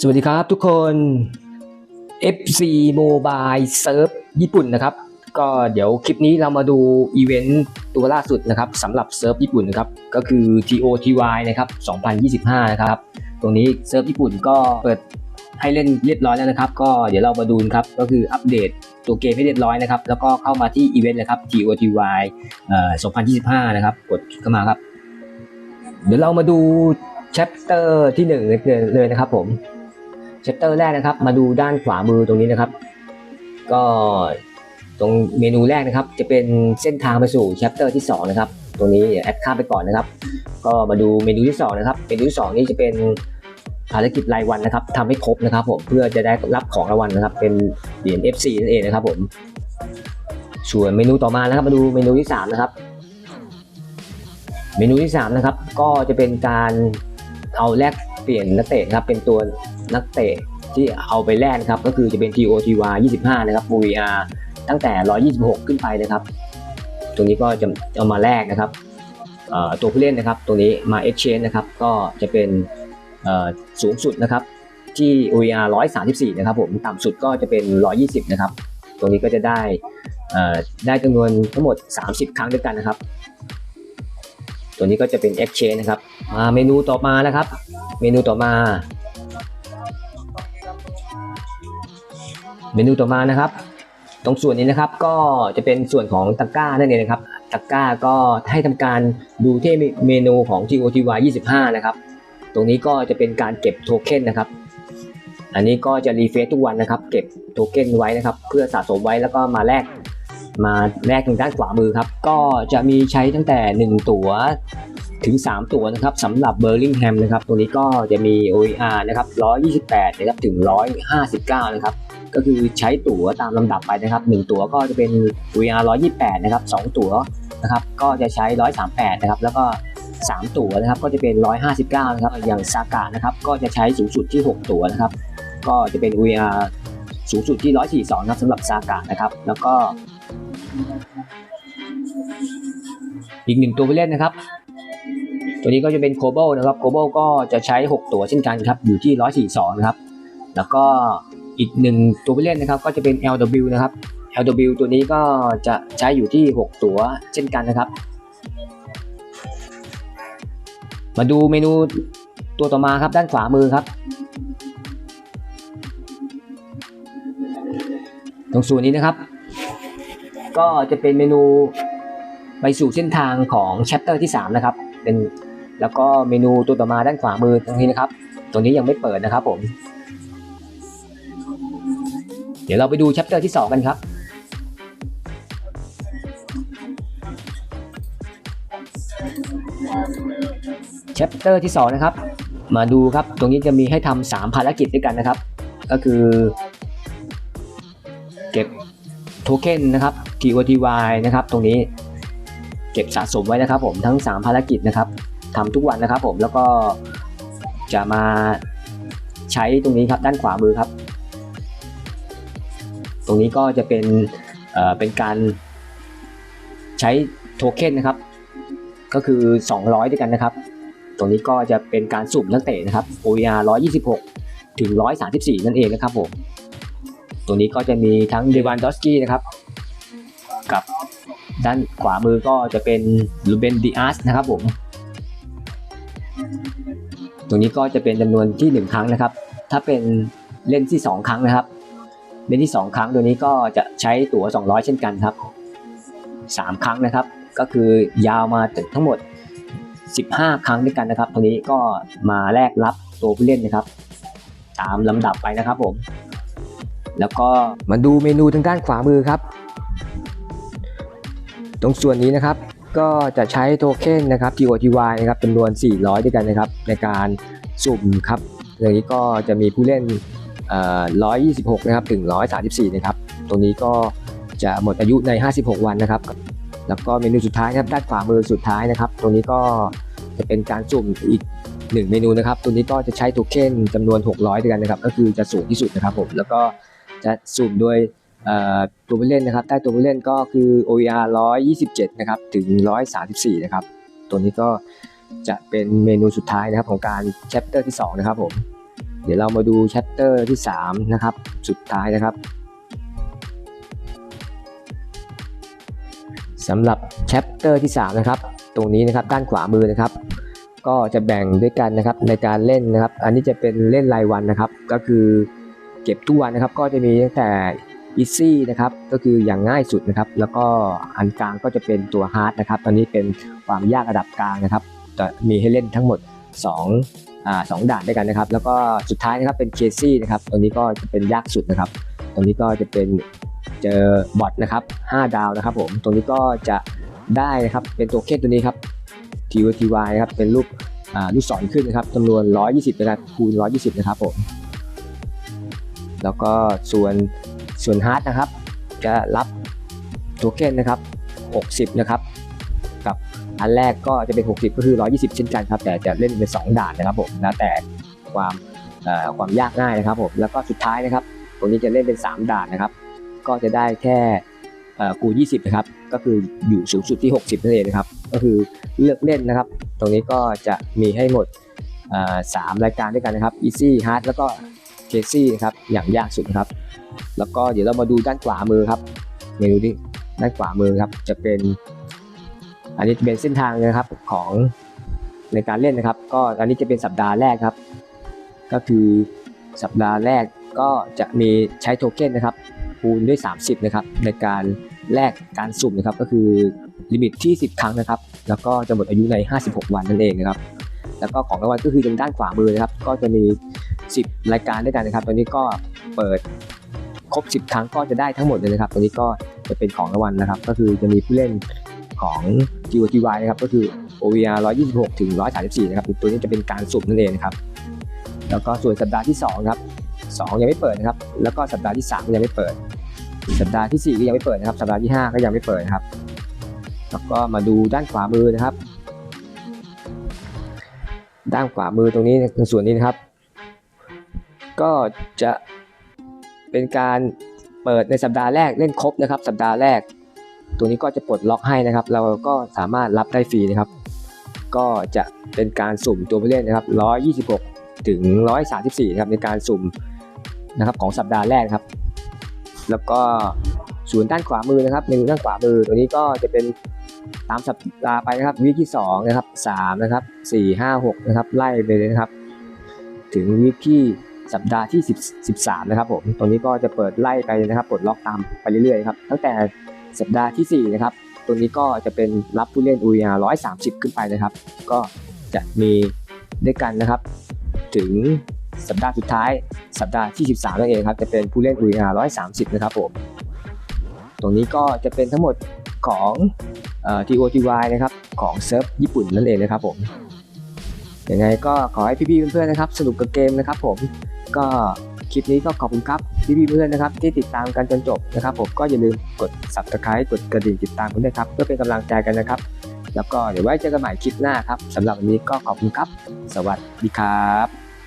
สวัสดีครับทุกคน FC Mobile Surf ญี่ปุ่นนะครับ ก็เดี๋ยวคลิปนี้เรามาดูอีเวนต์ตัวล่าสุดนะครับสำหรับเซิร์ฟญี่ปุ่นนะครับ ก็คือ TOTY นะครับ 2025 นะครับ ตรงนี้เซิร์ฟญี่ปุ่นก็เปิดให้เล่นเรียบร้อยแล้วนะครับ ก็เดี๋ยวเรามาดูครับ ก็คืออัปเดตตัวเกมให้เรียบร้อยนะครับ แล้วก็เข้ามาที่อีเวนต์เลยครับ TOTY เอ่อ2025 นะครับ กดเข้ามาครับ เดี๋ยวเรามาดูแชปเตอร์ที่หนึ่งเลยนะครับผม ชปเตอร์แรกนะครับ มาดูด้านขวามือตรงนี้นะครับ ก็ตรงเมนูแรกนะครับ จะเป็นเส้นทางไปสู่แชปเตอร์ที่ 2 นะครับตรงนี้แอดข้ามไปก่อนนะครับ ก็มาดูเมนูที่ 2 นะครับ เมนูที่ 2 นี้จะเป็นภารกิจรายวันนะครับทำให้ครบนะครับ ผมเพื่อจะได้รับของรางวัลนะครับ เป็นเหรียญ FC นั่นเองนะครับ ผมส่วนเมนูต่อมานะครับมาดูเมนูที่ 3 นะครับ เมนูที่ 3 นะครับ ก็จะเป็นการเอาแลกเปลี่ยนนักเตะนะครับเป็นตัว นักเตะที่เอาไปแลกครับก็คือจะเป็น TOTY 25 นะครับ VR ตั้งแต่ 126 ขึ้นไปนะครับ ตรงนี้ก็จะเอามาแลกนะครับตัวผู้เล่นนะครับตรงนี้มา exchange นะครับก็จะเป็นสูงสุดนะครับที่ OER 134 นะครับผมต่ำสุดก็จะเป็น 120 นะครับ ตรงนี้ก็จะได้ได้จำนวนทั้งหมด 30 ครั้งด้วยกันนะครับ ตัวนี้ก็จะเป็น exchange นะครับมาเมนูต่อมานะครับ เมนูต่อมา เมนูต่อมานะครับ ตรงส่วนนี้นะครับก็จะเป็นส่วนของตะกร้านั่นเองนะครับตะกร้าก็ให้ทำการดูที่เมนูของ TOTY 25 นะครับ ตรงนี้ก็จะเป็นการเก็บโทเค็นนะครับ อันนี้ก็จะรีเฟซทุกวันนะครับ เก็บโทเค็นไว้นะครับ เพื่อสะสมไว้แล้วก็มาแลกมาแลกทางด้านขวามือครับ ก็จะมีใช้ตั้งแต่ 1 ตัวถึง 3 ตัวนะครับสำหรับเบอร์ลิงแฮมนะครับ ตัวนี้ก็จะมี OER นะครับ 128 นะครับ ถึง 159 นะครับ ก็คือใช้ตั๋วตามลำดับไปนะครับ 1 ตั๋วก็จะเป็น VR 128 นะครับ 2 ตั๋วนะครับก็จะใช้ 138 นะครับ แล้วก็ 3 ตั๋วนะครับก็จะเป็น 159 นะครับ อย่างซากะนะครับก็จะใช้สูงสุดที่ 6 ตั๋วนะครับ ก็จะเป็น VR สูงสุดที่ 142 นะครับสำหรับซากะนะครับ แล้วก็ อีกหนึ่งตัวผู้เล่นนะครับตัวนี้ก็จะเป็นโคโบนะครับโคโบก็จะใช้ 6 ตั๋วเช่นกันครับ อยู่ที่ 142 นะครับ แล้วก็ อีกหนึ่งตัวผู้เล่นนะครับก็จะเป็น LW นะครับ LW ตัวนี้ก็จะใช้อยู่ที่ 6 ตัวเช่นกันนะครับ มาดูเมนูตัวต่อมาครับด้านขวามือครับ ตรงส่วนนี้นะครับ ก็จะเป็นเมนูไปสู่เส้นทางของแชปเตอร์ที่ 3 นะครับ เป็นแล้วก็เมนูตัวต่อมาด้านขวามือตรงนี้นะครับ ตรงนี้ยังไม่เปิดนะครับผม เดี๋ยวเราไปดูแชปเตอร์ที่ 2 กันครับแชปเตอร์ที่ 2 นะครับ มาดูครับ ตรงนี้จะมีให้ทำสามภารกิจด้วยกันนะครับ ก็คือ เก็บโทเค็นนะครับ TOTY นะครับ ตรงนี้เก็บสะสมไว้นะครับ ผมทั้ง 3 ภารกิจนะครับทำทุกวันนะครับ ผมแล้วก็จะมาใช้ตรงนี้ครับด้านขวามือครับ รงนี้ก็จะเป็นเป็นการใช้โทเค็นนะครับ ก็คือ 200 ด้วยกันนะครับ ตรงนี้ก็จะเป็นการสุ่มนักเตะนะครับ OER 126 ถึง 134 นั่นเองนะครับผมตรงนี้ก็จะมีทั้งเดวานดอสกี้นะครับ กับด้านขวามือก็จะเป็นลูเบนดิอาสนะครับผมตรงนี้ก็จะเป็นจำนวนที่ 1 ครั้งนะครับ ถ้าเป็นเล่นที่ 2 ครั้งนะครับ เล่นที่ 2 ครั้ง ตัวนี้ก็จะใช้ตั๋ว 200 เช่นกันครับ 3 ครั้งนะครับ ก็คือยาวมาถึงทั้งหมด 15 ครั้งด้วยกันนะครับ ตรงนี้ก็มาแลกรับตัวผู้เล่นนะครับ ตามลำดับไปนะครับผม แล้วก็มาดูเมนูทางด้านขวามือครับ ตรงส่วนนี้นะครับก็จะใช้โทเค็นนะครับ TOTY นะครับจำนวน 400 ด้วยกันนะครับ ในการสุ่มครับอย่างนี้ก็จะมีผู้เล่น 126 นะครับถึง 134 นะครับ ตรงนี้ก็จะหมดอายุใน 56 วันนะครับ แล้วก็เมนูสุดท้ายนะครับด้านขวามือสุดท้ายนะครับ ตรงนี้ก็จะเป็นการสุ่มอีก 1 เมนูนะครับ ตัวนี้ก็จะใช้โทเค็นจำนวน 600ด้วยกันนะครับ ก็คือจะสูงที่สุดนะครับผม แล้วก็จะสุ่มโดยตัวผู้เล่นนะครับใต้ตัวผู้เล่นก็คือ OER 127 นะครับ ถึง 134 นะครับ ตัวนี้ก็จะเป็นเมนูสุดท้ายนะครับของการ chapter ที่ 2 นะครับผม เดี๋ยวเรามาดูแชปเตอร์ที่ 3 นะครับ สุดท้ายนะครับสำหรับแชปเตอร์ที่ 3 นะครับ ตรงนี้นะครับด้านขวามือนะครับ ก็จะแบ่งด้วยกันนะครับในการเล่นนะครับ อันนี้จะเป็นเล่นรายวันนะครับ ก็คือเก็บทุกวันนะครับ ก็จะมีตั้งแต่ easy นะครับ ก็คืออย่างง่ายสุดนะครับ แล้วก็อันกลางก็จะเป็นตัว hard นะครับ ตอนนี้เป็นความยากระดับกลางนะครับจะมีให้เล่นทั้งหมด2อ่า สองด่านด้วยกันนะครับ แล้วก็สุดท้ายนะครับเป็นเคซี่นะครับตัวนี้ก็จะเป็นยากสุดนะครับตรงนี้ก็จะเป็นเจอบอทนะครับ5ดาวนะครับผมตรงนี้ก็จะได้นะครับเป็นตัวเคสตัวนี้ครับ TOTY นะครับเป็นรูปอ่าลูกศรขึ้นนะครับจำนวน 120นะครับคูณ 120 นะครับผม แล้วก็ส่วนส่วนฮาร์ดนะครับ จะรับโทเค็นนะครับ 60 นะครับ อันแรกก็จะเป็น 60 ก็คือ 120 เช่นกันครับ แต่จะเล่นเป็น 2 ด่านนะครับผมแล้วแต่ความความยากง่ายนะครับผมแล้วก็สุดท้ายนะครับตรงนี้จะเล่นเป็น 3 ด่านนะครับ ก็จะได้แค่เอ่อคู20 นะครับ ก็คืออยู่สูงสุดที่ 60นั่นเองนะครับ ก็คือเลือกเล่นนะครับ ตรงนี้ก็จะมีให้หมดสามรายการด้วยกันนะครับ Easy Hard แล้วก็ Crazy นะครับ อย่างยากสุดนะครับ แล้วก็เดี๋ยวเรามาดูด้านขวามือครับ เมนูที่ด้านขวามือครับ จะเป็น อันนี้จะเป็นเส้นทางนะครับของในการเล่นนะครับ ก็อันนี้จะเป็นสัปดาห์แรกครับ ก็คือสัปดาห์แรกก็จะมีใช้โทเค็นนะครับคูณด้วย 30นะครับในการแลกการสุ่มนะครับก็คือลิมิตที่ 10 ครั้งนะครับ แล้วก็จะหมดอายุใน 56 วันนั่นเองนะครับ แล้วก็ของรางวัลก็คือตรงด้านขวามือนะครับ ก็จะมี 10 รายการด้วยกันนะครับ ตอนนี้ก็เปิดครบ 10 ครั้งก็จะได้ทั้งหมดเลยนะครับตรงนี้ก็จะเป็นของรางวัลนะครับ ก็คือจะมีผู้เล่น ของ GOTY นะครับก็คือ OVR 126 ถึง 134 นะครับตัวนี้จะเป็นการสุ่มนั่นเองนะครับแล้วก็ส่วนสัปดาห์ที่2ครับ2ยังไม่เปิดนะครับ แล้วก็สัปดาห์ที่3ก็ยังไม่เปิด สัปดาห์ที่4ก็ยังไม่เปิดนะครับ สัปดาห์ที่ 5 ก็ยังไม่เปิดนะครับ แล้วก็มาดูด้านขวามือนะครับ ด้านขวามือตรงนี้ในส่วนนี้นะครับ ก็จะเป็นการเปิดในสัปดาห์แรกเล่นครบนะครับ สัปดาห์แรก ตัวนี้ก็จะปลดล็อกให้นะครับ เราก็สามารถรับได้ฟรีนะครับ ก็จะเป็นการสุ่มตัวผู้เล่นนะครับ 126 ถึง 134นะครับในการสุ่มนะครับของสัปดาห์แรกครับ แล้วก็ส่วนด้านขวามือนะครับเมนูด้านขวามือตัวนี้ก็จะเป็นตามสัปดาห์ไปนะครับวีคที่2นะครับ3นะครับ4 5 6นะครับไล่ไปเลยนะครับ ถึงวีคที่สัปดาห์ที่10 13นะครับผมตรงนี้ก็จะเปิดไล่ไปนะครับปลดล็อกตามไปเรื่อยๆครับตั้งแต่ สัปดาห์ที่4นะครับตัวนี้ก็จะเป็นรับผู้เล่น UER 130 ขึ้นไปนะครับ ก็จะมีด้วยกันนะครับ ถึงสัปดาห์สุดท้ายสัปดาห์ที่ 13นั่นเองครับจะเป็นผู้เล่น UER 130 นะครับผมตรงนี้ก็จะเป็นทั้งหมดของเอ่อ TOTY นะครับของเซิร์ฟญี่ปุ่นนั่นเองนะครับผมยังไงก็ขอให้พี่ๆเพื่อนๆนะครับ สนุกกับเกมนะครับผมก็ คลิปนี้ก็ขอบคุณครับพี่ๆเพื่อนนะครับที่ติดตามกันจนจบนะครับผมก็อย่าลืมกด subscribe กดกระดิ่งติดตามกันด้วยครับเพื่อเป็นกำลังใจกันนะครับ แล้วก็เดี๋ยวไว้เจอกันใหม่คลิปหน้าครับสำหรับวันนี้ก็ขอบคุณครับ สวัสดีครับ